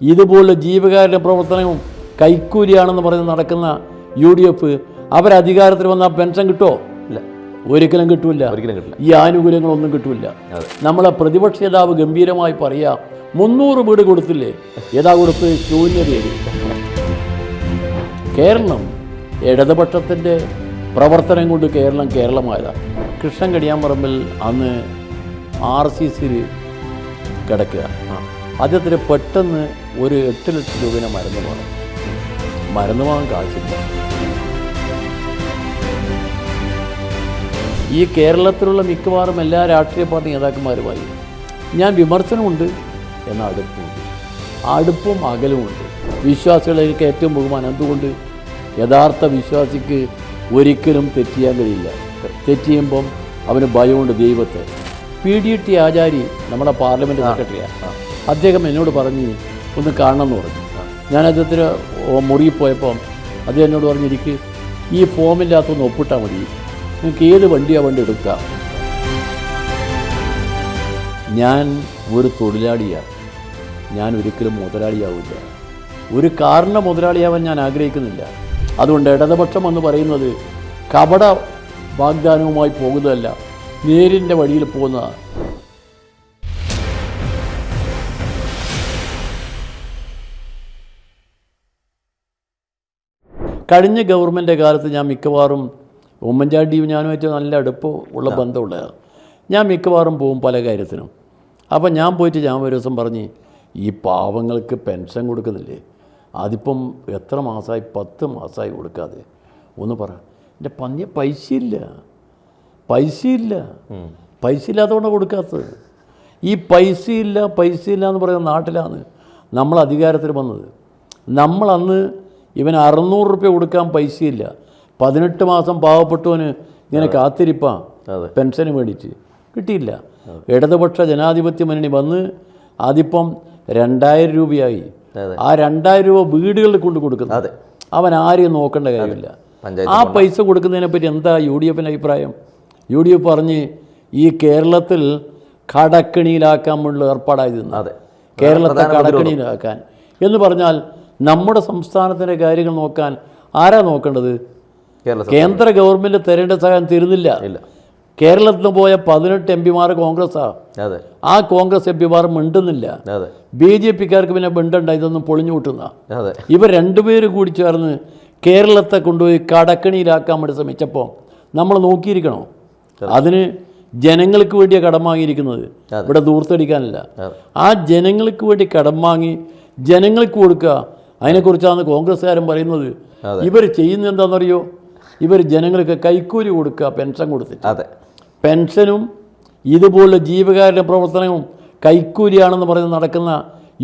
ഇതുപോലുള്ള ജീവകാരുടെ പ്രവർത്തനവും കൈക്കൂലിയാണെന്ന് പറഞ്ഞ് നടക്കുന്ന യു ഡി എഫ് അവരധികാരത്തിൽ വന്നാൽ പെൻഷൻ കിട്ടുമോ ഇല്ല. ഒരിക്കലും കിട്ടില്ല ഒരിക്കലും കിട്ടില്ല ഈ ആനുകൂല്യങ്ങളൊന്നും കിട്ടില്ല. നമ്മളെ പ്രതിപക്ഷ നേതാവ് ഗംഭീരമായി പറയാ മുന്നൂറ് വീട് കൊടുത്തില്ലേ? ഏതാ കൊടുത്ത്? ശൂന്യതയിൽ കേരളം ഇടതുപക്ഷത്തിന്റെ പ്രവർത്തനം കൊണ്ട് കേരളം കേരളമായതാണ് കൃഷ്ണൻ കടിയാമ്പറമ്പിൽ അന്ന് ആർ സി സിയിൽ കിടക്കുക. അദ്ദേഹത്തിന് പെട്ടെന്ന് ഒരു എട്ട് ലക്ഷം രൂപേനെ മരുന്ന് വേണം. മരുന്ന് വാങ്ങാൻ കാശില്ല. ഈ കേരളത്തിലുള്ള മിക്കവാറും എല്ലാ രാഷ്ട്രീയ പാർട്ടി നേതാക്കന്മാരുമായി ഞാൻ വിമർശനമുണ്ട് എന്ന അടുപ്പമുണ്ട്. അടുപ്പും അകലുമുണ്ട്. വിശ്വാസികളെ എനിക്ക് ഏറ്റവും ബഹുമാനം. എന്തുകൊണ്ട്? യഥാർത്ഥ വിശ്വാസിക്ക് ഒരിക്കലും തെറ്റിയാൻ കഴിയില്ല. തെറ്റിയുമ്പം അവന് ഭയമുണ്ട് ദൈവത്തെ. പി ഡി ടി ആചാരി നമ്മുടെ പാർലമെന്റ് സെക്രട്ടറിയാണ് അദ്ദേഹം എന്നോട് പറഞ്ഞ് ഒന്ന് കാണണമെന്ന് പറഞ്ഞു. ഞാൻ അദ്ദേഹത്തിന് മുറിയിൽ പോയപ്പോൾ അദ്ദേഹം എന്നോട് പറഞ്ഞിരിക്കും ഈ ഫോമില്ലാത്തൊന്ന് ഒപ്പിട്ടാൽ മതി. നിങ്ങൾക്ക് ഏത് വണ്ടിയാണ് വണ്ടി എടുക്കാം? ഞാൻ ഒരു തൊഴിലാളിയാണ് ഞാൻ ഒരിക്കലും മുതലാളിയാവില്ല. ഒരു കാറിന്റെ മുതലാളിയാവാൻ ഞാൻ ആഗ്രഹിക്കുന്നില്ല. അതുകൊണ്ട് ഇടതുപക്ഷം എന്ന് പറയുന്നത് കപട വാഗ്ദാനവുമായി പോകുന്നതല്ല. നേരിന്റെ വഴിയിൽ പോകുന്നതാണ് കഴിഞ്ഞ ഗവൺമെന്റ് കാലത്ത് ഞാൻ മിക്കവാറും ഉമ്മൻചാണ്ടിയും ഞാനുമായിട്ട് നല്ല അടുപ്പ് ഉള്ള ബന്ധമുള്ളതാണ് ഞാൻ മിക്കവാറും പോകും പല കാര്യത്തിനും. അപ്പം ഞാൻ പോയിട്ട് ഞാൻ ഒരു ദിവസം പറഞ്ഞ് ഈ പാവങ്ങൾക്ക് പെൻഷൻ കൊടുക്കുന്നില്ലേ? അതിപ്പം എത്ര മാസമായി പത്ത് മാസമായി കൊടുക്കാതെ. ഒന്ന് പറ. എന്റെ പന്നിയ പൈസയില്ല. പൈസയില്ല. പൈസ ഇല്ലാത്തതുകൊണ്ട് കൊടുക്കാത്തത്. ഈ പൈസയില്ല പൈസയില്ല എന്ന് പറയുന്ന നാട്ടിലാണ് നമ്മൾ അധികാരത്തിൽ വന്നത്. നമ്മളന്ന് ഇവന് അറുന്നൂറ് റുപ്യ കൊടുക്കാൻ പൈസയില്ല. പതിനെട്ട് മാസം പാവപ്പെട്ടവന് ഇങ്ങനെ കാത്തിരിപ്പാണ്. പെൻഷന് മേടിച്ച്. കിട്ടിയില്ല. ഇടതുപക്ഷ ജനാധിപത്യ മുന്നണി വന്ന് അതിപ്പം രണ്ടായിരം രൂപയായി. ആ രണ്ടായിരം രൂപ വീടുകളിൽ കൊണ്ട് കൊടുക്കുന്നു. അവൻ ആരെയും നോക്കേണ്ട കാര്യമില്ല. ആ പൈസ കൊടുക്കുന്നതിനെപ്പറ്റി എന്താ യു ഡി എഫിന്റെ അഭിപ്രായം? യു ഡി എഫ് പറഞ്ഞ് ഈ കേരളത്തിൽ കടക്കിണിയിലാക്കാൻ വേണ്ടി ഏർപ്പാടായി അതെ. കേരളത്തെ കടക്കിണിയിലാക്കാൻ. എന്ന് പറഞ്ഞാൽ നമ്മുടെ സംസ്ഥാനത്തിന്റെ കാര്യങ്ങൾ നോക്കാൻ ആരാ നോക്കേണ്ടത്? കേന്ദ്ര ഗവൺമെന്റ് തരേണ്ട സഹായം തരുന്നില്ല. കേരളത്തിൽ നിന്ന് പോയ പതിനെട്ട് എം പിമാർ കോൺഗ്രസ്സാണ് അതെ. ആ കോൺഗ്രസ് എം പിമാർ മിണ്ടുന്നില്ല. ബി ജെ പിക്കാർക്ക് പിന്നെ മിണ്ടണ്ട ഇതൊന്നും പൊളിഞ്ഞു കൂട്ടുന്ന. ഇവ ഇവർ രണ്ടുപേര് കൂടി ചേർന്ന് കേരളത്തെ കൊണ്ടുപോയി കടക്കണിയിലാക്കാൻ വേണ്ടി ശ്രമിച്ചപ്പോൾ നമ്മൾ നോക്കിയിരിക്കണോ? അതിന് ജനങ്ങൾക്ക് വേണ്ടിയാണ് കടം വാങ്ങിയിരിക്കുന്നത്. ഇവിടെ ദൂർത്തടിക്കാനല്ല. ആ ജനങ്ങൾക്ക് വേണ്ടി കടം വാങ്ങി ജനങ്ങൾക്ക് കൊടുക്കുക അതിനെക്കുറിച്ചാണ് കോൺഗ്രസ്സുകാരൻ പറയുന്നത്. ഇവർ ചെയ്യുന്ന എന്താണെന്നറിയോ? ഇവർ ജനങ്ങൾക്ക് കൈക്കൂലി കൊടുക്കുക പെൻഷൻ കൊടുത്തിട്ട്. അതെ. പെൻഷനും ഇതുപോലുള്ള ജീവകാരുടെ പ്രവർത്തനവും കൈക്കൂലിയാണെന്ന് പറഞ്ഞ് നടക്കുന്ന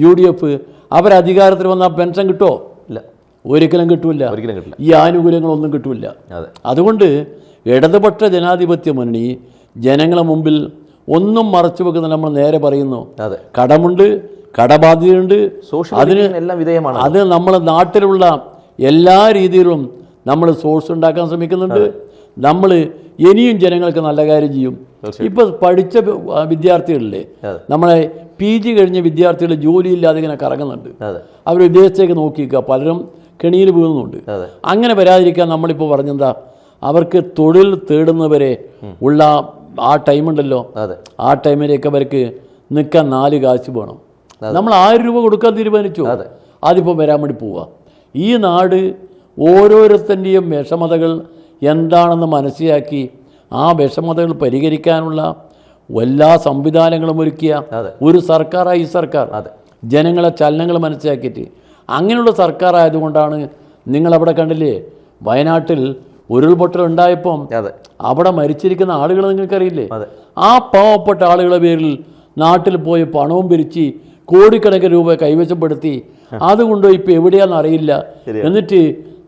യു ഡി എഫ് അവരധികാരത്തിൽ വന്നാൽ പെൻഷൻ കിട്ടുമോ ഇല്ല. ഒരിക്കലും കിട്ടില്ല ഒരിക്കലും കിട്ടില്ല ഈ ആനുകൂല്യങ്ങളൊന്നും കിട്ടില്ല അതെ. അതുകൊണ്ട് ഇടതുപക്ഷ ജനാധിപത്യ മുന്നണി ജനങ്ങളെ മുമ്പിൽ ഒന്നും മറച്ചു വെക്കുന്ന നമ്മൾ നേരെ പറയുന്നു. അതെ. കടമുണ്ട് കടബാധ്യതയുണ്ട്. സോഷ്യൽ അതിന് എല്ലാം വിധേയമാണ്. അത് നമ്മൾ നാട്ടിലുള്ള എല്ലാ രീതിയിലും നമ്മൾ സോഴ്സ് ഉണ്ടാക്കാൻ ശ്രമിക്കുന്നുണ്ട്. നമ്മൾ ഇനിയും ജനങ്ങൾക്ക് നല്ല കാര്യം ചെയ്യും. ഇപ്പൊ പഠിച്ച വിദ്യാർത്ഥികളില്ലേ വിദ്യാർത്ഥികളിലെ നമ്മളെ പി ജി കഴിഞ്ഞ വിദ്യാർത്ഥികൾ ജോലിയില്ലാതെ ഇങ്ങനെ കറങ്ങുന്നുണ്ട്. അവർ വിദേശത്തേക്ക് നോക്കിക്കുക പലരും കെണിയിൽ വീഴുന്നുണ്ട്. അങ്ങനെ വരാതിരിക്കാൻ നമ്മളിപ്പോൾ പറഞ്ഞെന്താ? അവർക്ക് തൊഴിൽ തേടുന്നവരെ ഉള്ള ആ ടൈമുണ്ടല്ലോ. ആ ടൈമിലേക്ക് അവർക്ക് നിൽക്കാൻ നാല് കാശ് വേണം. നമ്മൾ ആയിരം രൂപ കൊടുക്കാൻ തീരുമാനിച്ചു. അതെ. അതിപ്പോൾ വരാൻ വേണ്ടി പോവുക ഈ നാട് ഓരോരുത്തന്റെയും വിഷമതകൾ എന്താണെന്ന് മനസ്സിലാക്കി ആ വിഷമതകൾ പരിഹരിക്കാനുള്ള എല്ലാ സംവിധാനങ്ങളും ഒരുക്കിയ ഒരു സർക്കാരായി ഈ സർക്കാർ. അതെ. ജനങ്ങളെ ചലനങ്ങൾ മനസ്സിലാക്കിയിട്ട്. അങ്ങനെയുള്ള സർക്കാർ ആയതുകൊണ്ടാണ് നിങ്ങളവിടെ കണ്ടില്ലേ വയനാട്ടിൽ ഉരുൾപൊട്ടൽ ഉണ്ടായപ്പം അതെ. അവിടെ മരിച്ചിരിക്കുന്ന ആളുകൾ നിങ്ങൾക്കറിയില്ലേ? അതെ. ആ പാവപ്പെട്ട ആളുകളുടെ പേരിൽ നാട്ടിൽ പോയി പണവും പിരിച്ച് കോടിക്കണക്കിന് രൂപ കൈവശപ്പെടുത്തി അതുകൊണ്ട് ഇപ്പോൾ എവിടെയാണെന്ന് അറിയില്ല. എന്നിട്ട്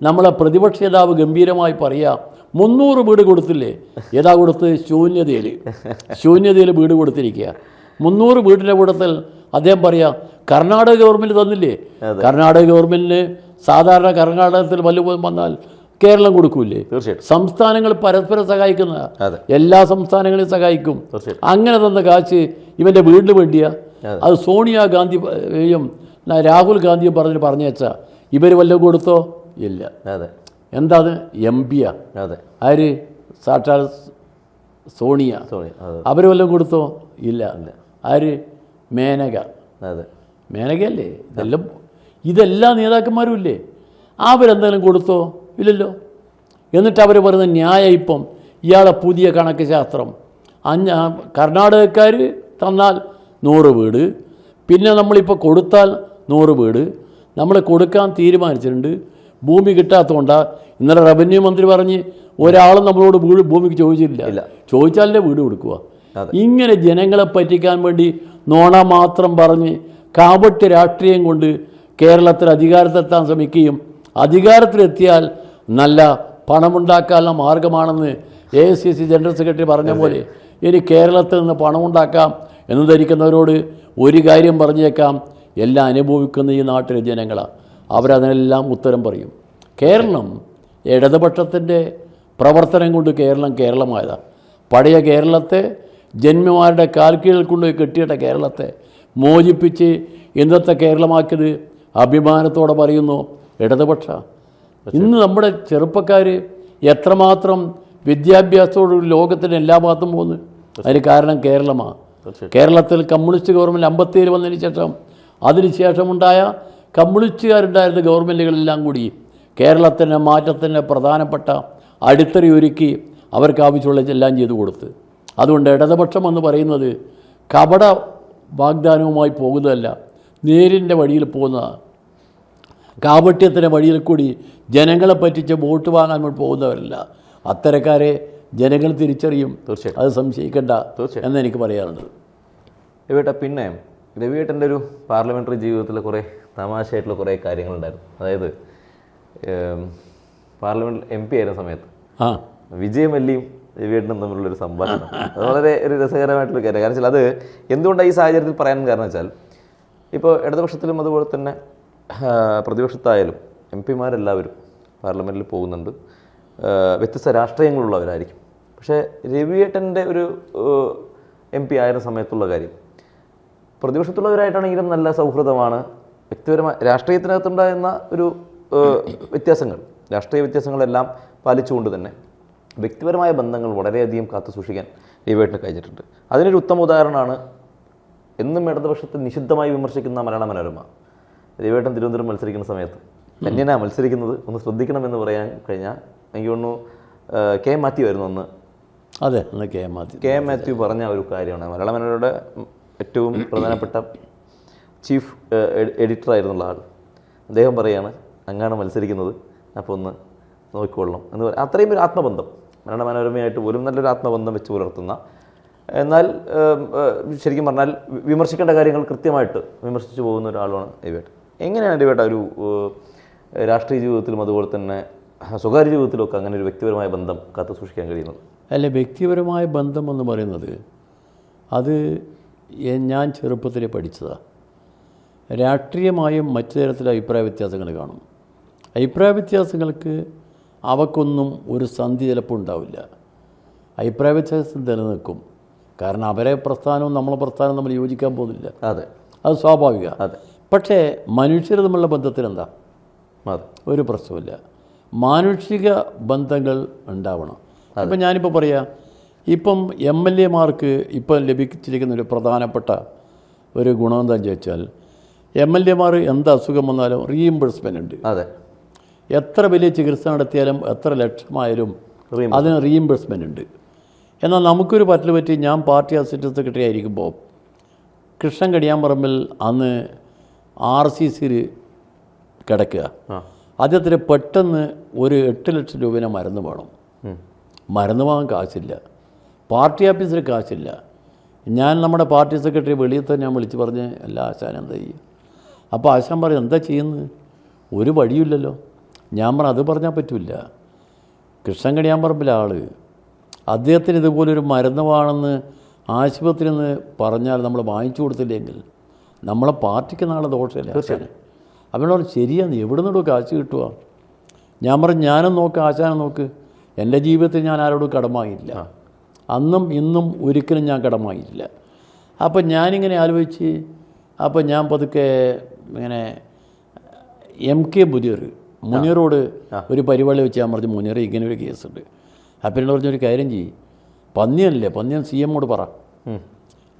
നമ്മളെ പ്രതിപക്ഷ നേതാവ് ഗംഭീരമായി പറയാം മുന്നൂറ് വീട് കൊടുത്തില്ലേ? ഏതാ കൊടുത്ത്? ശൂന്യതയിൽ ശൂന്യതയിൽ വീട് കൊടുത്തിരിക്കുക മുന്നൂറ് വീടിന്റെ കൂട്ടത്തിൽ അദ്ദേഹം പറയാം കർണാടക ഗവൺമെന്റ് തന്നില്ലേ? കർണാടക ഗവൺമെന്റിന് സാധാരണ കർണാടകത്തിൽ വല്ല വന്നാൽ കേരളം കൊടുക്കൂലേ സംസ്ഥാനങ്ങൾ പരസ്പരം സഹായിക്കുന്ന എല്ലാ സംസ്ഥാനങ്ങളെയും സഹായിക്കും. അങ്ങനെ തന്ന കാശ് ഇവന്റെ വീടിന് വേണ്ടിയാ. അത്. സോണിയാഗാന്ധിയും രാഹുൽ ഗാന്ധിയും പറഞ്ഞ് പറഞ്ഞു വെച്ചാൽ ഇവർ വല്ലതും കൊടുത്തോ? ഇല്ല. അതെ. എന്താ അത് എം പിയാ അതെ. ആര്? സാക്ഷാൽ സോണിയ. സോണിയ അവർ വല്ലതും കൊടുത്തോ? ഇല്ല. ആര്? മേനക. അതെ. മേനകയല്ലേ? ഇതെല്ലാം ഇതെല്ലാ നേതാക്കന്മാരും ഇല്ലേ? അവരെന്തെങ്കിലും കൊടുത്തോ? ഇല്ലല്ലോ. എന്നിട്ട് അവർ പറയുന്ന ന്യായം ഇപ്പം ഇയാളെ പുതിയ കണക്ക് ശാസ്ത്രം. അഞ്ഞ കർണാടകക്കാർ തന്നാൽ നൂറ് വീട്. പിന്നെ നമ്മളിപ്പോൾ കൊടുത്താൽ നൂറ് വീട്. നമ്മൾ കൊടുക്കാൻ തീരുമാനിച്ചിട്ടുണ്ട്. ഭൂമി കിട്ടാത്തതുകൊണ്ടാണ് ഇന്നലെ റവന്യൂ മന്ത്രി പറഞ്ഞ് ഒരാളും നമ്മളോട് വീട് ഭൂമിക്ക് ചോദിച്ചില്ല ഇല്ല. ചോദിച്ചാലേ വീട് കൊടുക്കുക. ഇങ്ങനെ ജനങ്ങളെ പറ്റിക്കാൻ വേണ്ടി നോണ മാത്രം പറഞ്ഞ് കാപട്യ രാഷ്ട്രീയം കൊണ്ട് കേരളത്തിൽ അധികാരത്തെത്താൻ ശ്രമിക്കുകയും അധികാരത്തിലെത്തിയാൽ നല്ല പണമുണ്ടാക്കാനുള്ള മാർഗമാണെന്ന് A I C C general secretary പറഞ്ഞ പോലെ ഇനി കേരളത്തിൽ നിന്ന് പണമുണ്ടാക്കാം. എന്ന് ധരിക്കുന്നവരോട് ഒരു കാര്യം പറഞ്ഞേക്കാം എല്ലാം അനുഭവിക്കുന്ന ഈ നാട്ടിലെ ജനങ്ങളാണ് അവരതിനെല്ലാം ഉത്തരം പറയും. കേരളം ഇടതുപക്ഷത്തിന്റെ പ്രവർത്തനം കൊണ്ട് കേരളം കേരളമായതാണ് പഴയ കേരളത്തെ ജന്മിമാരുടെ കാൽക്കീഴിൽ കൊണ്ട് കെട്ടിയിട്ട കേരളത്തെ മോചിപ്പിച്ച് ഇന്നത്തെ കേരളമാക്കിയത് അഭിമാനത്തോടെ പറയുന്നു ഇടതുപക്ഷ. ഇന്ന് നമ്മുടെ ചെറുപ്പക്കാർ എത്രമാത്രം വിദ്യാഭ്യാസത്തോടുകൂടി ലോകത്തിന്റെ എല്ലാ ഭാഗത്തും പോകുന്നു. അതിന് കാരണം കേരളമാണ് കേരളത്തിൽ കമ്മ്യൂണിസ്റ്റ് ഗവൺമെന്റ് അമ്പത്തേഴ് വന്നതിന് ശേഷം അതിനുശേഷമുണ്ടായ കമ്മ്യൂണിസ്റ്റുകാരുണ്ടായിരുന്ന ഗവൺമെന്റുകളെല്ലാം കൂടി കേരളത്തിന്റെ മാറ്റത്തിന്റെ പ്രധാനപ്പെട്ട അടിത്തറയൊരുക്കി അവർക്ക് ആവശ്യമുള്ള എല്ലാം ചെയ്തു കൊടുത്ത്. അതുകൊണ്ട് ഇടതുപക്ഷം എന്ന് പറയുന്നത് കപട വാഗ്ദാനവുമായി പോകുന്നതല്ല നേരിന്റെ വഴിയിൽ പോകുന്നതാണ് കാപട്യത്തിന്റെ വഴിയിൽ കൂടി ജനങ്ങളെ പറ്റിച്ച് വോട്ട് വാങ്ങാൻ പോകുന്നവരല്ല. അത്തരക്കാരെ ജനങ്ങൾ തിരിച്ചറിയും. തീർച്ചയായും അത് സംശയിക്കണ്ട തീർച്ചയായും. എന്ന് എനിക്ക് പറയാനുള്ളത്. രവിയേട്ട പിന്നെ രവിയേട്ടന്റെ ഒരു പാർലമെന്ററി ജീവിതത്തിൽ കുറേ തമാശയായിട്ടുള്ള കുറേ കാര്യങ്ങളുണ്ടായിരുന്നു. അതായത് പാർലമെന്റ് എം പി ആയിരുന്ന സമയത്ത് ആ. വിജയമല്ലിയും രവിയേട്ടനും തമ്മിലുള്ളൊരു സംഭാഷണം. അത് വളരെ ഒരു രസകരമായിട്ടുള്ള കാര്യം കാരണം വെച്ചാൽ അത് എന്തുകൊണ്ടാണ് ഈ സാഹചര്യത്തിൽ പറയാൻ കാരണം വെച്ചാൽ ഇപ്പോൾ ഇടതുപക്ഷത്തിലും അതുപോലെ തന്നെ പ്രതിപക്ഷത്തായാലും എം പിമാരെല്ലാവരും പാർലമെന്റിൽ പോകുന്നുണ്ട്. വ്യത്യസ്ത രാഷ്ട്രീയങ്ങളുള്ളവരായിരിക്കും. പക്ഷേ രവിയേട്ടന്റെ ഒരു എം പി ആയിരുന്ന സമയത്തുള്ള കാര്യം പ്രതിപക്ഷത്തുള്ളവരായിട്ടാണെങ്കിലും നല്ല സൗഹൃദമാണ് വ്യക്തിപരമായ രാഷ്ട്രീയത്തിനകത്തുണ്ടായിരുന്ന ഒരു വ്യത്യാസങ്ങൾ രാഷ്ട്രീയ വ്യത്യാസങ്ങളെല്ലാം പാലിച്ചുകൊണ്ട് തന്നെ വ്യക്തിപരമായ ബന്ധങ്ങൾ വളരെയധികം കാത്തു സൂക്ഷിക്കാൻ രവിയേട്ടന് കഴിഞ്ഞിട്ടുണ്ട്. അതിനൊരു ഉത്തമ ഉദാഹരണമാണ് എന്നും ഇടതുപക്ഷത്തെ നിഷിദ്ധമായി വിമർശിക്കുന്ന മലയാള മനോരമ. രവിയേട്ടൻ തിരുവനന്തപുരം മത്സരിക്കുന്ന സമയത്ത് ധന്യനാ മത്സരിക്കുന്നത് ഒന്ന് ശ്രദ്ധിക്കണമെന്ന് പറയാൻ കഴിഞ്ഞാൽ എനിക്ക് തോന്നുന്നു കെ. മാത്യു ആയിരുന്നു അന്ന്. അതെ അന്ന് കെ. മാത്യു. കെ. മാത്യു പറഞ്ഞ ഒരു കാര്യമാണ്. മലയാള മനോരമയുടെ ഏറ്റവും പ്രധാനപ്പെട്ട ചീഫ് എഡിറ്റർ ആയിരുന്നുള്ള ആൾ. അദ്ദേഹം പറയാണ് അങ്ങാണ് മത്സരിക്കുന്നത് അപ്പോൾ ഒന്ന് നോക്കിക്കൊള്ളണം. എന്ന് പറയും അത്രയും ഒരു ആത്മബന്ധം. മലയാള മനോരമയായിട്ട് പോലും നല്ലൊരു ആത്മബന്ധം വെച്ച് പുലർത്തുന്ന. എന്നാൽ ശരിക്കും പറഞ്ഞാൽ വിമർശിക്കേണ്ട കാര്യങ്ങൾ കൃത്യമായിട്ട് വിമർശിച്ചു പോകുന്ന ഒരാളാണ് രവിയേട്ടൻ എങ്ങനെയാണ് രവിയേട്ട ഒരു രാഷ്ട്രീയ ജീവിതത്തിലും അതുപോലെ തന്നെ സ്വകാര്യ ജീവിതത്തിലൊക്കെ അങ്ങനെ ഒരു വ്യക്തിപരമായ ബന്ധം കാത്തു സൂക്ഷിക്കാൻ കഴിയുന്നത്? അല്ല വ്യക്തിപരമായ ബന്ധം എന്ന് പറയുന്നത് അത് ഞാൻ ചെറുപ്പത്തിലേ പഠിച്ചതാണ് രാഷ്ട്രീയമായും മറ്റു തരത്തിലെ അഭിപ്രായ വ്യത്യാസങ്ങൾ കാണും. അഭിപ്രായ വ്യത്യാസങ്ങൾക്ക് അവക്കൊന്നും ഒരു സന്ധി ചിലപ്പോൾ ഉണ്ടാവില്ല. അഭിപ്രായ വ്യത്യാസം നിലനിൽക്കും. കാരണം അവരെ പ്രസ്ഥാനവും നമ്മളെ പ്രസ്ഥാനവും നമ്മൾ യോജിക്കാൻ പോകുന്നില്ല. അതെ. അത് സ്വാഭാവിക. അതെ. പക്ഷേ മനുഷ്യർ തമ്മിലുള്ള ബന്ധത്തിലെന്താ അതെ ഒരു പ്രശ്നമില്ല മാനുഷിക ബന്ധങ്ങൾ ഉണ്ടാവണം. അപ്പം ഞാനിപ്പോൾ പറയാം ഇപ്പം എം എൽ എമാർക്ക് ഇപ്പം ലഭിച്ചിരിക്കുന്ന ഒരു പ്രധാനപ്പെട്ട ഒരു ഗുണം എന്താണെന്ന് ചോദിച്ചാൽ എം എൽ എമാർ എന്ത് അസുഖം വന്നാലും റീഇംബേഴ്സ്മെന്റ് ഉണ്ട്. അതെ. എത്ര വലിയ ചികിത്സ നടത്തിയാലും എത്ര ലക്ഷമായാലും. അതിന് റീഇംബേഴ്സ്മെന്റ് ഉണ്ട്. എന്നാൽ നമുക്കൊരു പറ്റൽ പറ്റി ഞാൻ പാർട്ടി അസിസ്റ്റൻസ് സെക്രട്ടറി ആയിരിക്കുമ്പോൾ കൃഷ്ണൻ കടിയാമ്പറമ്പിൽ അന്ന് ആർ സി സിയിൽ കിടക്കുക. അദ്ദേഹത്തിന് പെട്ടെന്ന് ഒരു എട്ട് ലക്ഷം രൂപേനെ മരുന്ന് വേണം. മരുന്ന് വാങ്ങാൻ കാശില്ല. പാർട്ടി ഓഫീസിൽ കാശില്ല. ഞാൻ നമ്മുടെ പാർട്ടി സെക്രട്ടറി വെളിയിൽ തന്നെ ഞാൻ വിളിച്ച് പറഞ്ഞ് അല്ല ആശാൻ എന്താ ചെയ്യുക അപ്പോൾ ആശാൻ പറയും എന്താ ചെയ്യുന്നത്? ഒരു വഴിയില്ലല്ലോ ഞാൻ പറഞ്ഞു അത് പറഞ്ഞാൽ പറ്റില്ല കൃഷ്ണൻകണിയാമ്പറമ്പിലെ ആൾ അദ്ദേഹത്തിന് ഇതുപോലൊരു മരുന്ന് വേണമെന്ന് ആശുപത്രിയിൽ നിന്ന് പറഞ്ഞാൽ നമ്മൾ വാങ്ങിച്ചു കൊടുത്തില്ലെങ്കിൽ നമ്മളെ പാർട്ടിക്ക് നാളെ ദോഷമില്ല അവനോട് ശരിയാണ് എവിടെ നിന്നോ കാശ് കിട്ടുക ഞാൻ പറഞ്ഞു ഞാനും നോക്ക് ആശാനും നോക്ക്. എന്റെ ജീവിതത്തിൽ ഞാൻ ആരോടും കടമായില്ല. അന്നും ഇന്നും ഒരിക്കലും ഞാൻ കടമായില്ല. അപ്പം ഞാനിങ്ങനെ ആലോചിച്ച് അപ്പം ഞാൻ പതുക്കെ ഇങ്ങനെ എം കെ മുനീർ മുനീറോട് ഒരു പരിപാടി വെച്ച് ഞാൻ പറഞ്ഞു മുനീർ ഇങ്ങനെ ഒരു കേസുണ്ട്. അപ്പം എന്നോട് പറഞ്ഞൊരു കാര്യം ചെയ്യും. പന്നിയല്ലേ പന്നിയൻ സി എമ്മോട് പറ.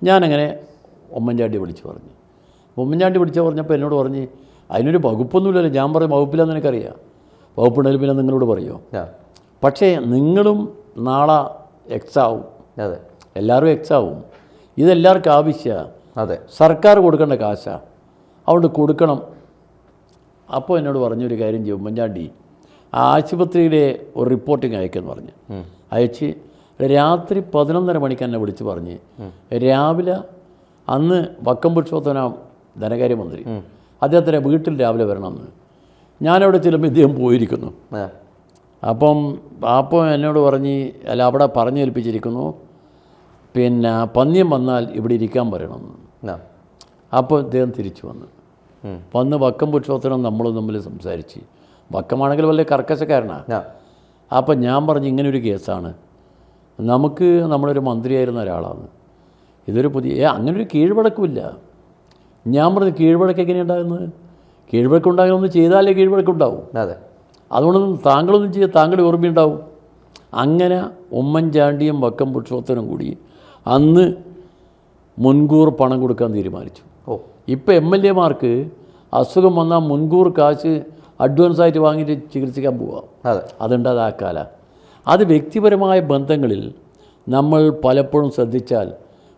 ഞാനങ്ങനെ ഉമ്മൻചാണ്ടി വിളിച്ചു പറഞ്ഞു. ഉമ്മൻചാണ്ടി വിളിച്ചു പറഞ്ഞപ്പോൾ എന്നോട് പറഞ്ഞ് അതിനൊരു വകുപ്പൊന്നുമില്ലല്ലോ ഞാൻ പറയും വകുപ്പില്ലെന്ന് എനിക്കറിയാം. വകുപ്പുണ്ടെങ്കിൽ പിന്നെ നിങ്ങളോട് പറയുമോ പക്ഷേ നിങ്ങളും നാളെ എക്സാവും. അതെ. എല്ലാവരും എക്സാവും. ഇതെല്ലാവർക്കും ആവശ്യമാണ് അതെ. സർക്കാർ കൊടുക്കേണ്ട കാശാണ് അതുകൊണ്ട് കൊടുക്കണം. അപ്പോൾ എന്നോട് പറഞ്ഞൊരു കാര്യം ചെയ്യും. ഉമ്മൻചാണ്ടി ആ ആശുപത്രിയിലെ ഒരു റിപ്പോർട്ടിങ് അയക്കെന്ന് പറഞ്ഞ്. അയച്ച് രാത്രി പതിനൊന്നര മണിക്ക് എന്നെ വിളിച്ച് പറഞ്ഞ് രാവിലെ അന്ന് വക്കം പുരുഷോത്തന ധനകാര്യമന്ത്രി. അദ്ദേഹത്തിന്റെ വീട്ടിൽ രാവിലെ വരണമെന്ന്. ഞാനവിടെ ചെല്ലുമ്പോൾ ഇദ്ദേഹം പോയിരിക്കുന്നു. അപ്പം പാപ്പ എന്നോട് പറഞ്ഞ് അല്ല അവിടെ പറഞ്ഞേൽപ്പിച്ചിരിക്കുന്നു. പിന്നെ പന്ന്യം വന്നാൽ ഇവിടെ ഇരിക്കാൻ പറയണമെന്ന്. അപ്പോൾ ഇദ്ദേഹം തിരിച്ചു വന്നു. വന്ന് വക്കം പുരുഷോത്തരം നമ്മളും തമ്മിൽ സംസാരിച്ച്. വക്കമാണെങ്കിൽ വലിയ കർക്കശക്കാരനാണ് അപ്പം ഞാൻ പറഞ്ഞു ഇങ്ങനൊരു കേസാണ്. നമുക്ക് നമ്മളൊരു മന്ത്രിയായിരുന്ന ഒരാളാണ്. ഇതൊരു പുതിയ അങ്ങനൊരു കീഴ്വഴക്കമില്ല. ഞാൻ പറഞ്ഞു കീഴ്വഴക്ക് എങ്ങനെയാണ് ഉണ്ടാകുന്നത്? കീഴ്വഴക്ക് ഉണ്ടാകുമെന്ന് ചെയ്താലേ കീഴ്വഴക്ക് ഉണ്ടാവും അതെ. അതുകൊണ്ടൊന്നും താങ്കളൊന്നും ചെയ്യാൻ താങ്കളുടെ ഓർമ്മയുണ്ടാവും അങ്ങനെ ഉമ്മൻചാണ്ടിയും വക്കം പുരുഷോത്തനും കൂടി അന്ന് മുൻകൂർ പണം കൊടുക്കാൻ തീരുമാനിച്ചു. ഓ. ഇപ്പോൾ എം എൽ എമാർക്ക് അസുഖം വന്നാൽ മുൻകൂർ കാശ് അഡ്വാൻസ് ആയിട്ട് വാങ്ങിയിട്ട് ചികിത്സിക്കാൻ പോവാം. അതെ. അതുണ്ടാകാല അത് അത് വ്യക്തിപരമായ ബന്ധങ്ങളിൽ നമ്മൾ പലപ്പോഴും ശ്രദ്ധിച്ചാൽ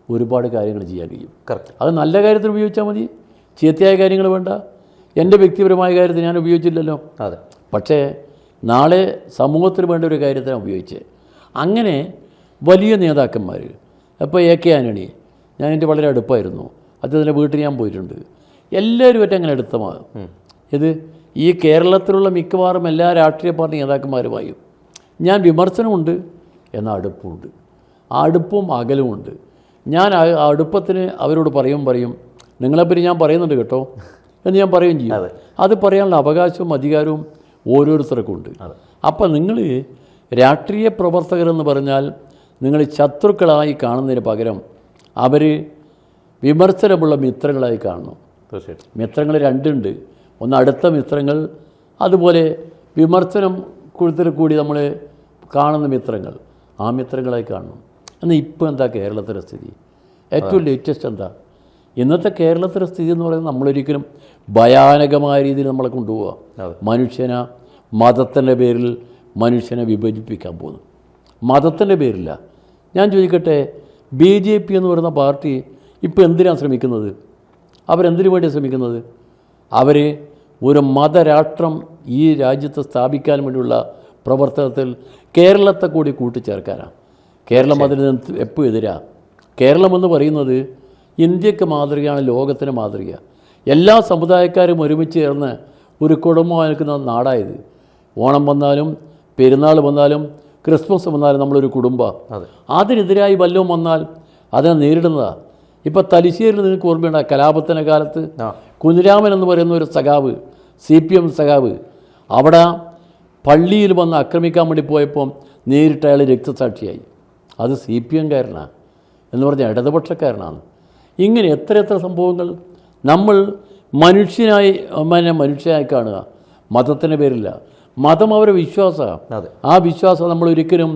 ഒരുപാട് കാര്യങ്ങൾ ചെയ്യാൻ കഴിയും. കറക്റ്റ് അത് നല്ല കാര്യത്തിന് ഉപയോഗിച്ചാൽ മതി. ചീത്തയായ കാര്യങ്ങൾ വേണ്ട. എന്റെ വ്യക്തിപരമായ കാര്യത്തിൽ ഞാൻ ഉപയോഗിച്ചില്ലല്ലോ. അതെ. പക്ഷേ നാളെ സമൂഹത്തിന് വേണ്ട ഒരു കാര്യത്തിനാണ് ഉപയോഗിച്ചത് അങ്ങനെ വലിയ നേതാക്കന്മാർ അപ്പോൾ എ കെ ആന്റണി ഞാൻ എന്റെ വളരെ അടുപ്പായിരുന്നു. അദ്ദേഹത്തിന്റെ വീട്ടിൽ ഞാൻ പോയിട്ടുണ്ട്. എല്ലാവരുമായിട്ട് അങ്ങനെ അടുത്തമാണ് ഇത് ഈ കേരളത്തിലുള്ള മിക്കവാറും എല്ലാ രാഷ്ട്രീയ പാർട്ടി നേതാക്കന്മാരുമായും. ഞാൻ വിമർശനമുണ്ട് എന്നാൽ അടുപ്പമുണ്ട് ആ അടുപ്പവും അകലുമുണ്ട്. ഞാൻ അടുപ്പത്തിന് അവരോട് പറയും പറയും നിങ്ങളെപ്പറ്റി ഞാൻ പറയുന്നുണ്ട് കേട്ടോ എന്ന് ഞാൻ പറയുകയും ചെയ്യും. അത്. പറയാനുള്ള അവകാശവും അധികാരവും ഓരോരുത്തർക്കും ഉണ്ട്. അപ്പം നിങ്ങൾ രാഷ്ട്രീയ പ്രവർത്തകരെന്ന് പറഞ്ഞാൽ നിങ്ങൾ ശത്രുക്കളായി കാണുന്നതിന് പകരം അവർ വിമർശനമുള്ള മിത്രങ്ങളായി കാണണം. തീർച്ചയായിട്ടും. മിത്രങ്ങൾ രണ്ടുണ്ട്. ഒന്ന് അടുത്ത മിത്രങ്ങൾ അതുപോലെ വിമർശനം കൂടുതൽ കൂടി നമ്മൾ കാണുന്ന മിത്രങ്ങൾ. ആ മിത്രങ്ങളായി കാണണം. എന്നാൽ ഇപ്പോൾ എന്താ കേരളത്തിലെ സ്ഥിതി? ഏറ്റവും ലേറ്റസ്റ്റ് എന്താ? ഇന്നത്തെ കേരളത്തിലെ സ്ഥിതി എന്ന് പറയുന്നത് നമ്മളൊരിക്കലും ഭയാനകമായ രീതിയിൽ നമ്മളെ കൊണ്ടുപോവുക. മനുഷ്യനെ മതത്തിന്റെ പേരിൽ മനുഷ്യനെ വിഭജിപ്പിക്കാൻ പോകുന്നു. മതത്തിന്റെ പേരില്ല. ഞാൻ ചോദിക്കട്ടെ ബി ജെ പി എന്ന് പറയുന്ന പാർട്ടി ഇപ്പോൾ എന്തിനാണ് ശ്രമിക്കുന്നത്? അവരെന്തിനു വേണ്ടിയാണ് ശ്രമിക്കുന്നത്? അവർ ഒരു മതരാഷ്ട്രം ഈ രാജ്യത്ത് സ്ഥാപിക്കാൻ വേണ്ടിയുള്ള പ്രവർത്തനത്തിൽ കേരളത്തെ കൂടി കൂട്ടിച്ചേർക്കാനാണ് കേരളം അതിന് എപ്പോൾ എതിരാ? കേരളം എന്ന് പറയുന്നത് ഇന്ത്യയ്ക്ക് മാതൃകയാണ് ലോകത്തിന് മാതൃക എല്ലാ സമുദായക്കാരും ഒരുമിച്ച് ചേർന്ന് ഒരു കുടുംബം നിൽക്കുന്ന നാടായത്. ഓണം വന്നാലും പെരുന്നാൾ വന്നാലും ക്രിസ്മസ് വന്നാലും നമ്മളൊരു കുടുംബമാണ് അതെ. അതിനെതിരായി വല്ലതും വന്നാൽ അതിനെ നേരിടുന്നതാണ് ഇപ്പോൾ തലശ്ശേരിയിൽ നിങ്ങൾക്ക് ഓർമ്മയുണ്ട്? കലാപത്തിന്റെ കാലത്ത് കുഞ്ഞിരാമൻ എന്ന് പറയുന്ന ഒരു സഖാവ് സി പി എം സഖാവ് അവിടെ പള്ളിയിൽ വന്ന് ആക്രമിക്കാൻ വേണ്ടി പോയപ്പം നേരിട്ട് അയാൾ രക്തസാക്ഷിയായി. അത് സി പി എംകാരനാണ് എന്ന് പറഞ്ഞാൽ ഇടതുപക്ഷക്കാരനാണ്. ഇങ്ങനെ എത്ര എത്ര സംഭവങ്ങൾ നമ്മൾ മനുഷ്യനായി പിന്നെ മനുഷ്യനായി കാണുക. മതത്തിന്റെ പേരില്ല. മതം അവരുടെ വിശ്വാസമാണ് ആ വിശ്വാസം നമ്മൾ ഒരിക്കലും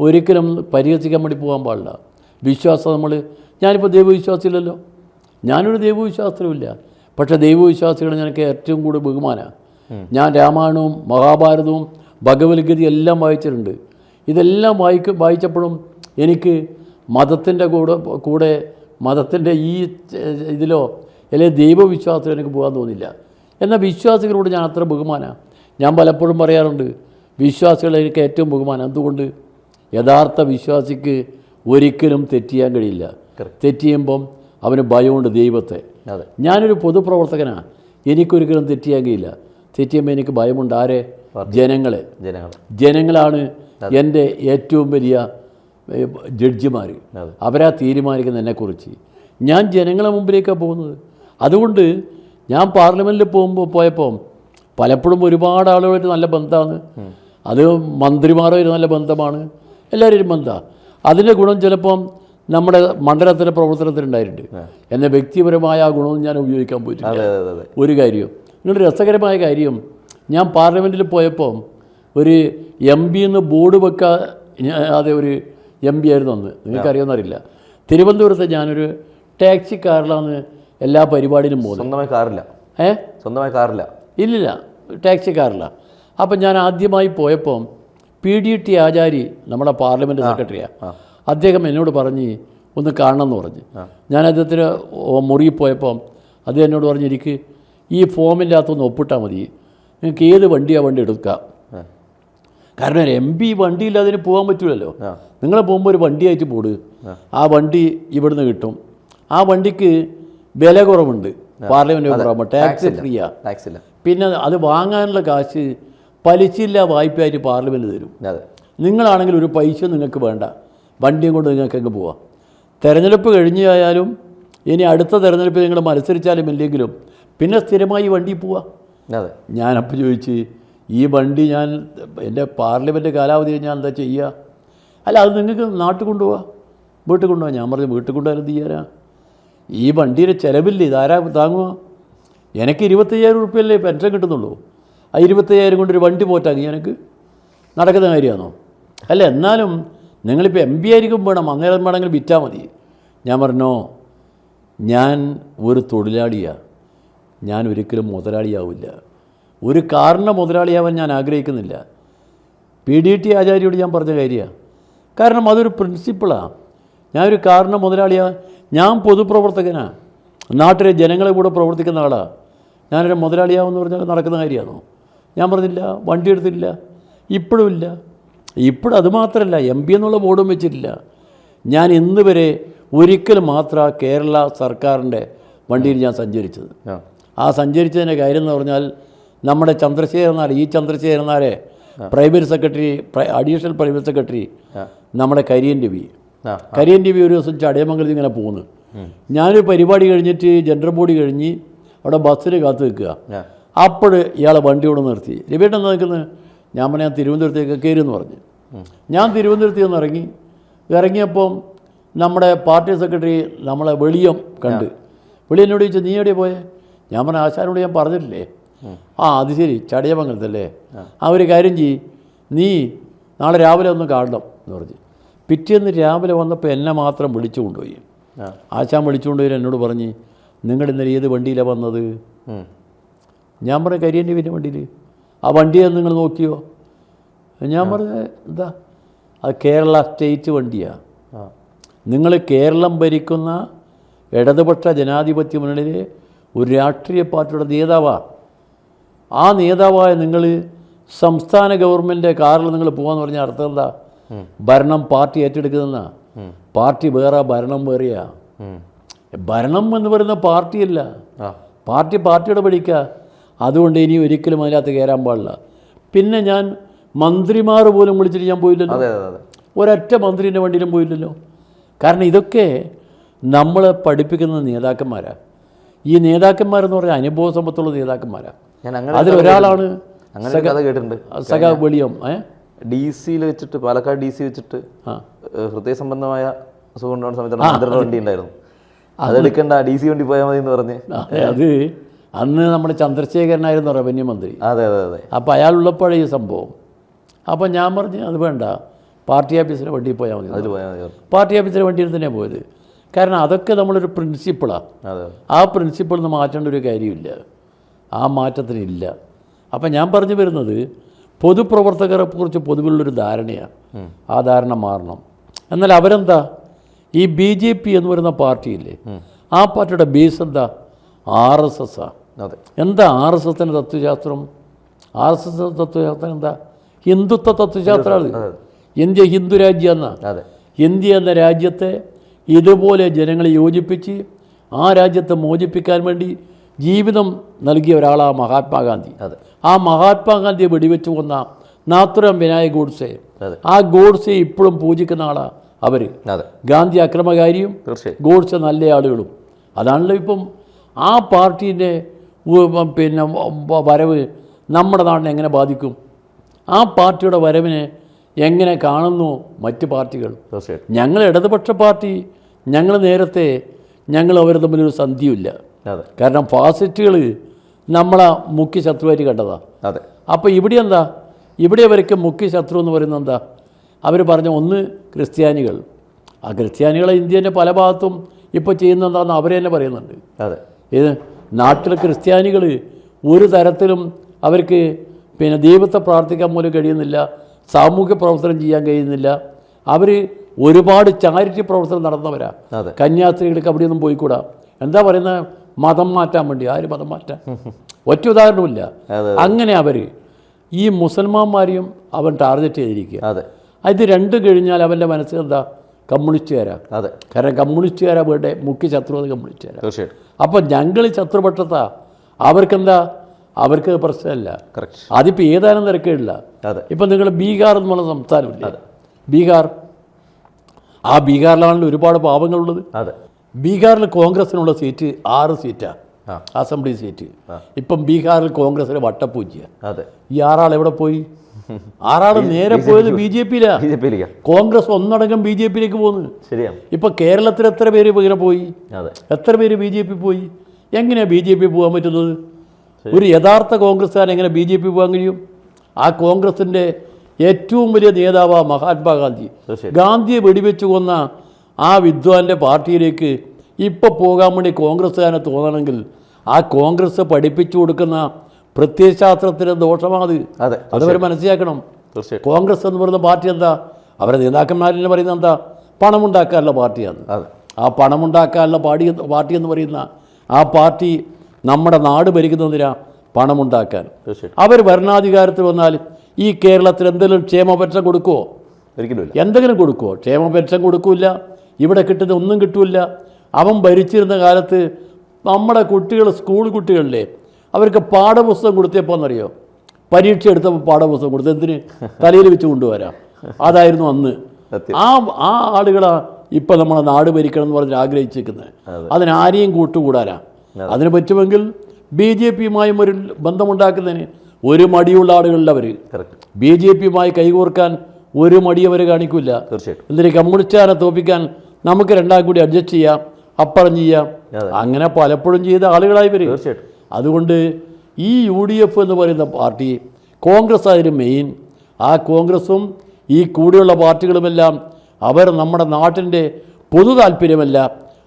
ഒരിക്കലും പരിഹസിക്കാൻ വേണ്ടി പോകാൻ പാടില്ല. വിശ്വാസം നമ്മൾ ഞാനിപ്പോൾ ദൈവവിശ്വാസമില്ലല്ലോ ഞാനൊരു ദൈവവിശ്വാസത്തിലുമില്ല. പക്ഷേ ദൈവവിശ്വാസികളെ എനിക്ക് ഏറ്റവും കൂടുതൽ ബഹുമാനമാണ് ഞാൻ രാമായണവും മഹാഭാരതവും ഭഗവത്ഗീതയും എല്ലാം വായിച്ചിട്ടുണ്ട്. ഇതെല്ലാം വായിക്ക വായിച്ചപ്പോഴും എനിക്ക് മതത്തിന്റെ കൂടെ കൂടെ മതത്തിന്റെ ഈ ഇതിലോ അല്ലെങ്കിൽ ദൈവവിശ്വാസത്തിലോ എനിക്ക് പോകാൻ തോന്നില്ല. എന്നാൽ വിശ്വാസികളോട് ഞാൻ അത്ര ബഹുമാനമാണ് ഞാൻ പലപ്പോഴും പറയാറുണ്ട് വിശ്വാസികളെ എനിക്ക് ഏറ്റവും ബഹുമാനം. എന്തുകൊണ്ട്? യഥാർത്ഥ വിശ്വാസിക്ക് ഒരിക്കലും തെറ്റിയാൻ കഴിയില്ല. തെറ്റിയുമ്പം അവന് ഭയമുണ്ട് ദൈവത്തെ. ഞാനൊരു പൊതുപ്രവർത്തകനാണ് എനിക്കൊരിക്കലും തെറ്റിയാൻ കഴിയില്ല. തെറ്റിയുമ്പോൾ എനിക്ക് ഭയമുണ്ട്. ആരെ? ജനങ്ങളെ. ജനങ്ങളാണ് എന്റെ ഏറ്റവും വലിയ ജഡ്ജിമാർ അവരാ തീരുമാനിക്കുന്ന എന്നെക്കുറിച്ച് ഞാൻ ജനങ്ങളെ മുമ്പിലേക്കാണ് പോകുന്നത്. അതുകൊണ്ട് ഞാൻ പാർലമെന്റിൽ പോകുമ്പോൾ പോയപ്പോൾ പലപ്പോഴും ഒരുപാട് ആളുകളായിട്ട് നല്ല ബന്ധമാണ്. അത് മന്ത്രിമാരുമായിട്ട് നല്ല ബന്ധമാണ്. എല്ലാവരും ബന്ധമാണ് അതിന്റെ ഗുണം ചിലപ്പം നമ്മുടെ മണ്ഡലത്തിലെ പ്രവർത്തനത്തിലുണ്ടായിട്ടുണ്ട്. എന്നെ വ്യക്തിപരമായ ആ ഗുണവും ഞാൻ ഉപയോഗിക്കാൻ പോയിട്ടില്ല. ഒരു കാര്യം നിങ്ങളുടെ രസകരമായ കാര്യം ഞാൻ പാർലമെന്റിൽ പോയപ്പോൾ ഒരു എം പി എന്ന് ബോർഡ് വെക്കാ അതെ ഒരു എം പി ആയിരുന്നു അന്ന്. നിങ്ങൾക്കറിയാമെന്നറിയില്ല തിരുവനന്തപുരത്ത് ഞാനൊരു ടാക്സി കാറിലാണ് എല്ലാ പരിപാടിയിലും പോകുന്നത്. സ്വന്തമായി കാറില്ല. ഏ? സ്വന്തമായി കാറില്ല. ഇല്ലില്ല ടാക്സി കാറില്ല അപ്പം ഞാൻ ആദ്യമായി പോയപ്പം പി ഡി ടി ആചാരി നമ്മുടെ പാർലമെന്റ് സെക്രട്ടറിയാണ് അദ്ദേഹം എന്നോട് പറഞ്ഞ് ഒന്ന് കാണണം എന്ന് പറഞ്ഞ്. ഞാൻ അദ്ദേഹത്തിന് മുറിയിൽ പോയപ്പം അദ്ദേഹം എന്നോട് പറഞ്ഞ് എനിക്ക് ഈ ഫോമിന്റെ അകത്തൊന്ന് ഒപ്പിട്ടാൽ മതി. നിങ്ങൾക്ക് ഏത് വണ്ടി ആ. വണ്ടി എടുക്കാം കാരണം ഒരു എം പി വണ്ടിയില്ലാതെ അതിന് പോകാൻ പറ്റില്ലല്ലോ നിങ്ങളെ നിങ്ങൾ പോകുമ്പോൾ ഒരു വണ്ടിയായിട്ട് പോട്. ആ. വണ്ടി ഇവിടുന്ന് കിട്ടും. ആ വണ്ടിക്ക് വില കുറവുണ്ട്. പാർലമെന്റ് കുറവുമ്പോൾ ടാക്സ് ഫ്രീയാ പിന്നെ അത് വാങ്ങാനുള്ള കാശ് പലിശയില്ല വായ്പയായിട്ട് പാർലമെന്റ് തരും. നിങ്ങളാണെങ്കിൽ ഒരു പൈസ നിങ്ങൾക്ക് വേണ്ട. വണ്ടിയും കൊണ്ട് നിങ്ങൾക്ക് അങ്ങ് പോവാം. തെരഞ്ഞെടുപ്പ് കഴിഞ്ഞായാലും ഇനി അടുത്ത തെരഞ്ഞെടുപ്പ് നിങ്ങൾ മത്സരിച്ചാലും ഇല്ലെങ്കിലും പിന്നെ സ്ഥിരമായി വണ്ടി പോവാം. ഞാനപ്പോൾ ചോദിച്ച് ഈ വണ്ടി ഞാൻ എന്റെ പാർലമെന്റ് കാലാവധി ഞാൻ എന്താ ചെയ്യുക അല്ല അത് നിങ്ങൾക്ക് നാട്ടിൽ കൊണ്ടുപോവാ. വീട്ടിൽ കൊണ്ടുപോകാം ഞാൻ പറഞ്ഞു വീട്ടിൽ കൊണ്ടുപോകാൻ എന്ത് ചെയ്യാനാ? ഈ വണ്ടിയുടെ ചിലവില്ല ഇതാരാ താങ്ങുക? എനിക്ക് ഇരുപത്തയ്യായിരം ഉറുപ്പ്യല്ലേ പെൻഷൻ കിട്ടുന്നുള്ളൂ. ആ ഇരുപത്തയ്യായിരം കൊണ്ടൊരു വണ്ടി പോറ്റാങ്ങി എനിക്ക് നടക്കുന്ന കാര്യമാണോ? അല്ല എന്നാലും നിങ്ങളിപ്പോൾ എം പി ആയിരിക്കും വേണം അന്നേരം വേണമെങ്കിൽ വിറ്റാൽ മതി. ഞാൻ പറഞ്ഞോ ഞാൻ ഒരു തൊഴിലാളിയാണ് ഞാൻ ഒരിക്കലും മുതലാളിയാവില്ല. ഒരു കാറിന്റെ മുതലാളിയാവാൻ ഞാൻ ആഗ്രഹിക്കുന്നില്ല. പി ഡി ടി ആചാര്യോട് ഞാൻ പറഞ്ഞ കാര്യമാണ് കാരണം അതൊരു പ്രിൻസിപ്പിളാണ് ഞാനൊരു കാറിന്റെ മുതലാളിയാണ് ഞാൻ പൊതുപ്രവർത്തകനാണ് നാട്ടിലെ ജനങ്ങളെ കൂടെ പ്രവർത്തിക്കുന്ന ആളാണ് ഞാനൊരു മുതലാളിയാവെന്ന് പറഞ്ഞാൽ നടക്കുന്ന കാര്യമാണോ ഞാൻ പറഞ്ഞില്ല. വണ്ടി എടുത്തില്ല ഇപ്പോഴും ഇല്ല. ഇപ്പോഴും അത് മാത്രമല്ല എം പി എന്നുള്ള ബോർഡും വെച്ചിട്ടില്ല. ഞാൻ ഇന്ന് വരെ ഒരിക്കൽ മാത്രമാണ് കേരള സർക്കാരിന്റെ വണ്ടിയിൽ ഞാൻ സഞ്ചരിച്ചത്. ആ സഞ്ചരിച്ചതിന്റെ കാര്യം എന്ന് പറഞ്ഞാൽ നമ്മുടെ ചന്ദ്രശേഖരനാർ ഈ ചന്ദ്രശേഖരനാരെ private secretary additional private secretary നമ്മുടെ കരിയൻ രവി. കരിയൻ രവി ഒരു ദിവസം ചടയമംഗലത്ത് ഇങ്ങനെ പോകുന്നു ഞാനൊരു പരിപാടി കഴിഞ്ഞിട്ട് ജനറൽ ബോഡി കഴിഞ്ഞ് അവിടെ ബസ്സിന് കാത്തു നിൽക്കുക. അപ്പോഴ് അപ്പോൾ ഇയാളെ വണ്ടി ഇവിടെ നിർത്തി. രവിയേട്ടൻ എന്താ നിൽക്കുന്നത് ഞാൻ പറഞ്ഞാൽ തിരുവനന്തപുരത്തേക്ക് എന്ന് പറഞ്ഞു. ഞാൻ തിരുവനന്തപുരത്ത് നിന്ന് ഇറങ്ങി. ഇറങ്ങിയപ്പം നമ്മുടെ പാർട്ടി സെക്രട്ടറി നമ്മളെ വെളിയം കണ്ട്. വെളിയെന്നോട് ചോദിച്ചാൽ ചോദിച്ചു നീ എവിടെ പോയേ? ഞാൻ പറഞ്ഞ ആശാനോട് ഞാൻ പറഞ്ഞിട്ടില്ലേ? ആ അത് ശരി ചടയമംഗലത്തല്ലേ ആ. ഒരു കാര്യം ചെയ്യ്. നീ നാളെ രാവിലെ ഒന്ന് കാണണം എന്ന് പറഞ്ഞു. പിറ്റേന്ന് രാവിലെ വന്നപ്പോൾ എന്നെ മാത്രം വിളിച്ചു കൊണ്ടുപോയി. ആശാൻ വിളിച്ചു കൊണ്ടുപോയി എന്നോട് പറഞ്ഞ് നിങ്ങൾ ഇന്നലെ ഏത് വണ്ടിയിലാണ് വന്നത്? ഞാൻ പറഞ്ഞ കരിയന്റെ പിന്നെ വണ്ടിയിൽ ആ വണ്ടിയെ നിങ്ങൾ നോക്കിയോ? ഞാൻ പറഞ്ഞ എന്താ? അത് കേരള സ്റ്റേറ്റ് വണ്ടിയാണ് നിങ്ങൾ കേരളം ഭരിക്കുന്ന ഇടതുപക്ഷ ജനാധിപത്യ മുന്നണിയിലെ ഒരു രാഷ്ട്രീയ പാർട്ടിയുടെ നേതാവാണ് ആ നേതാവായ നിങ്ങൾ സംസ്ഥാന ഗവൺമെന്റിന്റെ കാറിൽ നിങ്ങൾ പോകാന്ന് പറഞ്ഞാൽ അർത്ഥം എന്താ? ഭരണം പാർട്ടി ഏറ്റെടുക്കുന്നതെന്നാ. പാർട്ടി വേറെ ഭരണം വേറെയാ. ഭരണം എന്ന് പറയുന്ന പാർട്ടിയല്ല. പാർട്ടി പാർട്ടിയുടെ പഠിക്കുക അതുകൊണ്ട് ഇനി ഒരിക്കലും അതിനകത്ത് കയറാൻ പാടില്ല. പിന്നെ ഞാൻ മന്ത്രിമാർ പോലും വിളിച്ചിട്ട് ഞാൻ പോയില്ലല്ലോ. ഒരൊറ്റ മന്ത്രിന്റെ വണ്ടിയിലും പോയില്ലല്ലോ. കാരണം ഇതൊക്കെ നമ്മളെ പഠിപ്പിക്കുന്ന നേതാക്കന്മാരാണ് ഈ നേതാക്കന്മാരെന്ന് പറഞ്ഞാൽ അനുഭവ സമ്പത്തുള്ള നേതാക്കന്മാരാണ് ഞാൻ ഒരാളാണ് അങ്ങനെ കഥ കേട്ടിട്ടുണ്ട്. സഖാ വെളിയം ഏ? ഡി സിയിൽ വെച്ചിട്ട് പാലക്കാട് ഡി സി വെച്ചിട്ട് ഹൃദയ സംബന്ധമായ അസുഖം ഉണ്ടാവുന്ന സമയത്ത് മന്ത്രിയുടെ വണ്ടി ഉണ്ടായിരുന്നു അതെടുക്കണ്ട ഡി സി വണ്ടി പോയാൽ മതി എന്ന് പറഞ്ഞ്. അത് അന്ന് നമ്മുടെ ചന്ദ്രശേഖരനായിരുന്നു റവന്യൂ മന്ത്രി അതെ അതെ അതെ. അപ്പോൾ അയാളുള്ളപ്പോഴേ ഈ സംഭവം. അപ്പോൾ ഞാൻ പറഞ്ഞു അത് വേണ്ട. പാർട്ടി ഓഫീസിലെ വണ്ടി പോയാൽ മതി അതിൽ. പാർട്ടി ഓഫീസിലെ വണ്ടിയിൽ തന്നെ പോയത്. കാരണം അതൊക്കെ നമ്മളൊരു പ്രിൻസിപ്പിളാണ് ആ. പ്രിൻസിപ്പിൾ നിന്ന് മാറ്റേണ്ട ഒരു കാര്യമില്ല. ആ മാറ്റത്തിനില്ല അപ്പം ഞാൻ പറഞ്ഞു വരുന്നത് പൊതുപ്രവർത്തകരെ കുറിച്ച് പൊതുവിലുള്ളൊരു ധാരണയാണ് ആ ധാരണ മാറണം. എന്നാൽ അവരെന്താ? ഈ ബി ജെ പി എന്ന് പറയുന്ന പാർട്ടിയില്ലേ ആ പാർട്ടിയുടെ ബേസ് എന്താ? ആർ എസ് എസ് ആ. എന്താ ആർ എസ് എസിന്റെ തത്വശാസ്ത്രം? ആർ എസ് എസ് തത്വശാസ്ത്രം എന്താ? ഹിന്ദുത്വ തത്വശാസ്ത്രമാണ് ഇന്ത്യ ഹിന്ദു രാജ്യം എന്നാ അതെ. ഇന്ത്യ എന്ന രാജ്യത്തെ ഇതുപോലെ ജനങ്ങളെ യോജിപ്പിച്ച് ആ രാജ്യത്തെ മോചിപ്പിക്കാൻ വേണ്ടി ജീവിതം നൽകിയ ഒരാളാണ് മഹാത്മാഗാന്ധി. അതെ. ആ മഹാത്മാഗാന്ധിയെ വെടിവെച്ച് കൊന്ന നാത്തുരം വിനായക് ഗോഡ്സെ. ആ ഗോഡ്സെ ഇപ്പോഴും പൂജിക്കുന്ന ആളാണ് അവർ അതെ. ഗാന്ധി അക്രമകാരിയും ഗോഡ്സ് നല്ല ആളുകളും. അതാണല്ലോ ഇപ്പം ആ പാർട്ടീന്റെ പിന്നെ വരവ് നമ്മുടെ നാടിനെ എങ്ങനെ ബാധിക്കും? ആ പാർട്ടിയുടെ വരവിനെ എങ്ങനെ കാണുന്നു മറ്റ് പാർട്ടികൾ? ഞങ്ങൾ ഇടതുപക്ഷ പാർട്ടി ഞങ്ങൾ നേരത്തെ ഞങ്ങൾ അവർ തമ്മിലൊരു സന്ധിയുമില്ല. അതെ. കാരണം ഫാസിസ്റ്റുകൾ നമ്മളെ മുഖ്യ ശത്രുവായിട്ട് കണ്ടതാണ് അതെ. അപ്പോൾ ഇവിടെ എന്താ? ഇവിടെ അവർക്ക് മുഖ്യ ശത്രു എന്ന് പറയുന്നത് എന്താ? അവർ പറഞ്ഞ ഒന്ന് ക്രിസ്ത്യാനികൾ. ആ ക്രിസ്ത്യാനികളെ ഇന്ത്യന്റെ പല ഭാഗത്തും ഇപ്പോൾ ചെയ്യുന്ന എന്താണെന്ന് അവർ തന്നെ പറയുന്നുണ്ട്. അതെ. ഇത് നാട്ടിലെ ക്രിസ്ത്യാനികൾ ഒരു തരത്തിലും അവർക്ക് പിന്നെ ദൈവത്തെ പ്രാർത്ഥിക്കാൻ പോലും കഴിയുന്നില്ല സാമൂഹ്യ പ്രവർത്തനം ചെയ്യാൻ കഴിയുന്നില്ല. അവർ ഒരുപാട് ചാരിറ്റി പ്രവർത്തനം നടന്നവരാ. അതെ. കന്യാസ്ത്രീകൾക്ക് അവിടെയൊന്നും പോയിക്കൂടാ. എന്താ പറയുന്നത് മതം മാറ്റാൻ വേണ്ടി. ആര് മതം മാറ്റാൻ? ഒറ്റ ഉദാഹരണമില്ല അങ്ങനെ അവർ ഈ മുസൽമാന്മാരെയും അവൻ ടാർഗറ്റ് ചെയ്തിരിക്കുക. അതെ. ഇത് രണ്ടും കഴിഞ്ഞാൽ അവന്റെ മനസ്സിൽ എന്താ? കമ്മ്യൂണിസ്റ്റുകാരാ. അതെ. കാരണം കമ്മ്യൂണിസ്റ്റുകാരാ അവരുടെ മുഖ്യ ശത്രു അത് കമ്മ്യൂണിസ്റ്റുകാരാ. തീർച്ചയായിട്ടും. അപ്പം ഞങ്ങൾ ശത്രുപക്ഷത്താ അവർക്കെന്താ? അവർക്ക് പ്രശ്നമല്ല. അതിപ്പോൾ ഏതാനും തിരക്കേടില്ല ഇപ്പം നിങ്ങൾ ബീഹാർ എന്നുള്ള സംസ്ഥാനമില്ല? ബീഹാർ ആ ബീഹാറിലാണല്ലോ ഒരുപാട് പാവങ്ങളുള്ളത് അതെ. ബീഹാറിൽ കോൺഗ്രസിനുള്ള സീറ്റ് ആറ് സീറ്റാണ് അസംബ്ലി സീറ്റ്. ഇപ്പം ബീഹാറിൽ കോൺഗ്രസിന് വട്ടപ്പൂജ്യ. അതെ. ഈ ആറാൾ എവിടെ പോയി? ആറാൾ നേരെ പോയത് ബി ജെ പിയിലാണ് കോൺഗ്രസ് ഒന്നടങ്കം ബി ജെ പിയിലേക്ക് പോകുന്നു ശരിയാണ് ഇപ്പൊ കേരളത്തിൽ എത്ര പേര് ഇങ്ങനെ പോയി? എത്ര പേര് ബി ജെ പി പോയി? എങ്ങനെയാണ് ബി ജെ പി പോകാൻ പറ്റുന്നത്? ഒരു യഥാർത്ഥ കോൺഗ്രസ്സുകാരൻ എങ്ങനെ ബി ജെ പി പോകാൻ കഴിയും? ആ കോൺഗ്രസിന്റെ ഏറ്റവും വലിയ നേതാവ് മഹാത്മാഗാന്ധി ഗാന്ധിയെ വെടിവെച്ചു കൊന്ന ആ വിദ്വാന്റെ പാർട്ടിയിലേക്ക് ഇപ്പോൾ പോകാൻ വേണ്ടി കോൺഗ്രസ്സുകാരനെ തോന്നണമെങ്കിൽ ആ കോൺഗ്രസ് പഠിപ്പിച്ചു കൊടുക്കുന്ന പ്രത്യയശാസ്ത്രത്തിന്റെ ദോഷമാണത്. അതെ അതവർ മനസ്സിലാക്കണം. കോൺഗ്രസ് എന്ന് പറയുന്ന പാർട്ടി എന്താ? അവരെ നേതാക്കന്മാരെന്നെ പറയുന്നത് എന്താ? പണമുണ്ടാക്കാനുള്ള പാർട്ടിയാണ്. ആ പണമുണ്ടാക്കാനുള്ള പാടി പാർട്ടി എന്ന് പറയുന്ന ആ പാർട്ടി നമ്മുടെ നാട് ഭരിക്കുന്നതിനാ പണമുണ്ടാക്കാൻ. അവർ ഭരണാധികാരത്തിൽ വന്നാൽ ഈ കേരളത്തിൽ എന്തെങ്കിലും ക്ഷേമ പെൻഷൻ കൊടുക്കുമോ ഒരിക്കലും എന്തെങ്കിലും കൊടുക്കുമോ ക്ഷേമ പെൻഷൻ കൊടുക്കില്ല ഇവിടെ കിട്ടുന്ന ഒന്നും കിട്ടില്ല അവൻ ഭരിച്ചിരുന്ന കാലത്ത് നമ്മുടെ കുട്ടികൾ സ്കൂൾ കുട്ടികളിലെ അവർക്ക് പാഠപുസ്തകം കൊടുത്തപ്പോൾ എന്നറിയോ പരീക്ഷ എടുത്തപ്പോൾ പാഠപുസ്തകം കൊടുത്തു. എന്തിന്? തലയിൽ വെച്ച് കൊണ്ടുവരാം. അതായിരുന്നു അന്ന്. ആ ആ ആളുകളാ ഇപ്പം നമ്മളെ നാട് ഭരിക്കണം എന്ന് പറഞ്ഞ് ആഗ്രഹിച്ചിരിക്കുന്നത് അതെ. അതിനാരെയും കൂട്ടുകൂടാനാ. അതെ. അതിന് പറ്റുമെങ്കിൽ ബി ജെ പിയുമായും ഒരു ബന്ധമുണ്ടാക്കുന്നതിന് ഒരു മടിയുള്ള ആളുകളിൽ അവർ ബി ജെ പിയുമായി കൈകോർക്കാൻ ഒരു മടി അവർ കാണിക്കില്ല തീർച്ചയായിട്ടും. എന്തിന് കമ്മ്യൂണിസ്റ്റുകാരെ തോപ്പിക്കാൻ നമുക്ക് രണ്ടാം കൂടി അഡ്ജസ്റ്റ് ചെയ്യാം അപ്പറം ചെയ്യാം. അങ്ങനെ പലപ്പോഴും ചെയ്ത ആളുകളായി വരും തീർച്ചയായിട്ടും. അതുകൊണ്ട് ഈ യു ഡി എഫ് എന്ന് പറയുന്ന പാർട്ടി കോൺഗ്രസ് ആയിരുന്നു മെയിൻ ആ കോൺഗ്രസും ഈ കൂടെയുള്ള പാർട്ടികളുമെല്ലാം അവർ നമ്മുടെ നാട്ടിന്റെ പൊതു താല്പര്യമല്ല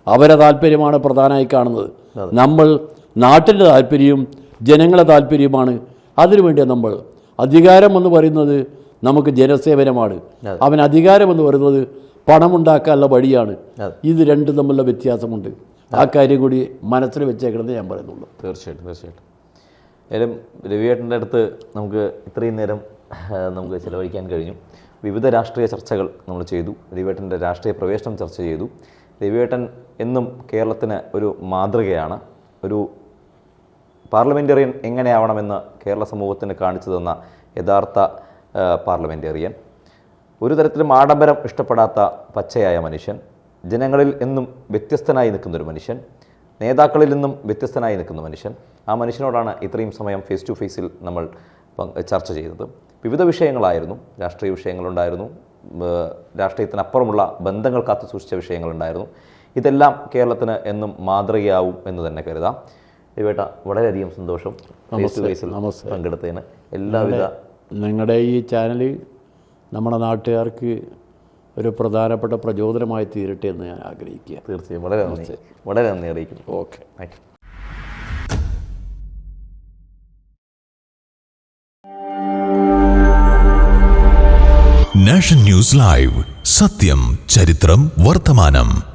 അവരെ താല്പര്യമാണ് പ്രധാനമായി കാണുന്നത്. നമ്മൾ നാട്ടിന്റെ താല്പര്യവും ജനങ്ങളെ താല്പര്യവുമാണ് അതിനുവേണ്ടിയാണ് നമ്മൾ. അധികാരം എന്ന് പറയുന്നത് നമുക്ക് ജനസേവനമാണ്. അവൻ അധികാരം എന്ന് പറയുന്നത് പണമുണ്ടാക്കാനുള്ള വഴിയാണ്. ഇത് രണ്ടും തമ്മിലുള്ള വ്യത്യാസമുണ്ട്. ആ കാര്യം കൂടി മനസ്സിൽ വെച്ചേക്കണമെന്ന് ഞാൻ പറയുന്നുള്ളൂ. തീർച്ചയായിട്ടും തീർച്ചയായിട്ടും. ഏതായാലും രവിയേട്ടന്റെ അടുത്ത് നമുക്ക് ഇത്രയും നേരം നമുക്ക് ചിലവഴിക്കാൻ കഴിഞ്ഞു. വിവിധ രാഷ്ട്രീയ ചർച്ചകൾ നമ്മൾ ചെയ്തു. രവിയേട്ടന്റെ രാഷ്ട്രീയ പ്രവേശനം ചർച്ച ചെയ്തു. രവിയേട്ടൻ എന്നും കേരളത്തിന് ഒരു മാതൃകയാണ്. ഒരു പാർലമെന്റേറിയൻ എങ്ങനെയാവണമെന്ന് കേരള സമൂഹത്തിന് കാണിച്ചു തന്ന യഥാർത്ഥ പാർലമെന്റേറിയൻ ഒരു തരത്തിലും ആഡംബരം ഇഷ്ടപ്പെടാത്ത പച്ചയായ മനുഷ്യൻ ജനങ്ങളിൽ എന്നും വ്യത്യസ്തനായി നിൽക്കുന്നൊരു മനുഷ്യൻ നേതാക്കളിൽ നിന്നും വ്യത്യസ്തനായി നിൽക്കുന്ന മനുഷ്യൻ. ആ മനുഷ്യനോടാണ് ഇത്രയും സമയം ഫേസ് ടു ഫേസിൽ നമ്മൾ ചർച്ച ചെയ്തത്. വിവിധ വിഷയങ്ങളായിരുന്നു രാഷ്ട്രീയ വിഷയങ്ങളുണ്ടായിരുന്നു രാഷ്ട്രീയത്തിനപ്പുറമുള്ള ബന്ധങ്ങൾ കാത്തു സൂക്ഷിച്ച വിഷയങ്ങളുണ്ടായിരുന്നു. ഇതെല്ലാം കേരളത്തിന് എന്നും മാതൃകയാവും എന്ന് തന്നെ കരുതാം. ഇവേട്ട വളരെയധികം സന്തോഷം. ഫേസ് ടു ഫേസിൽ പങ്കെടുത്തതിന്. എല്ലാവിധ നിങ്ങളുടെ ഈ ചാനൽ നമ്മുടെ നാട്ടുകാർക്ക് ഒരു പ്രധാനപ്പെട്ട പ്രചോദനമായി തീരട്ടെ എന്ന് ഞാൻ ആഗ്രഹിക്കുക. തീർച്ചയായും. വളരെ നന്ദി. വളരെ നന്ദി അറിയിക്കുന്നു. Okay. Thank you nation news live. സത്യം ചരിത്രം വർത്തമാനം.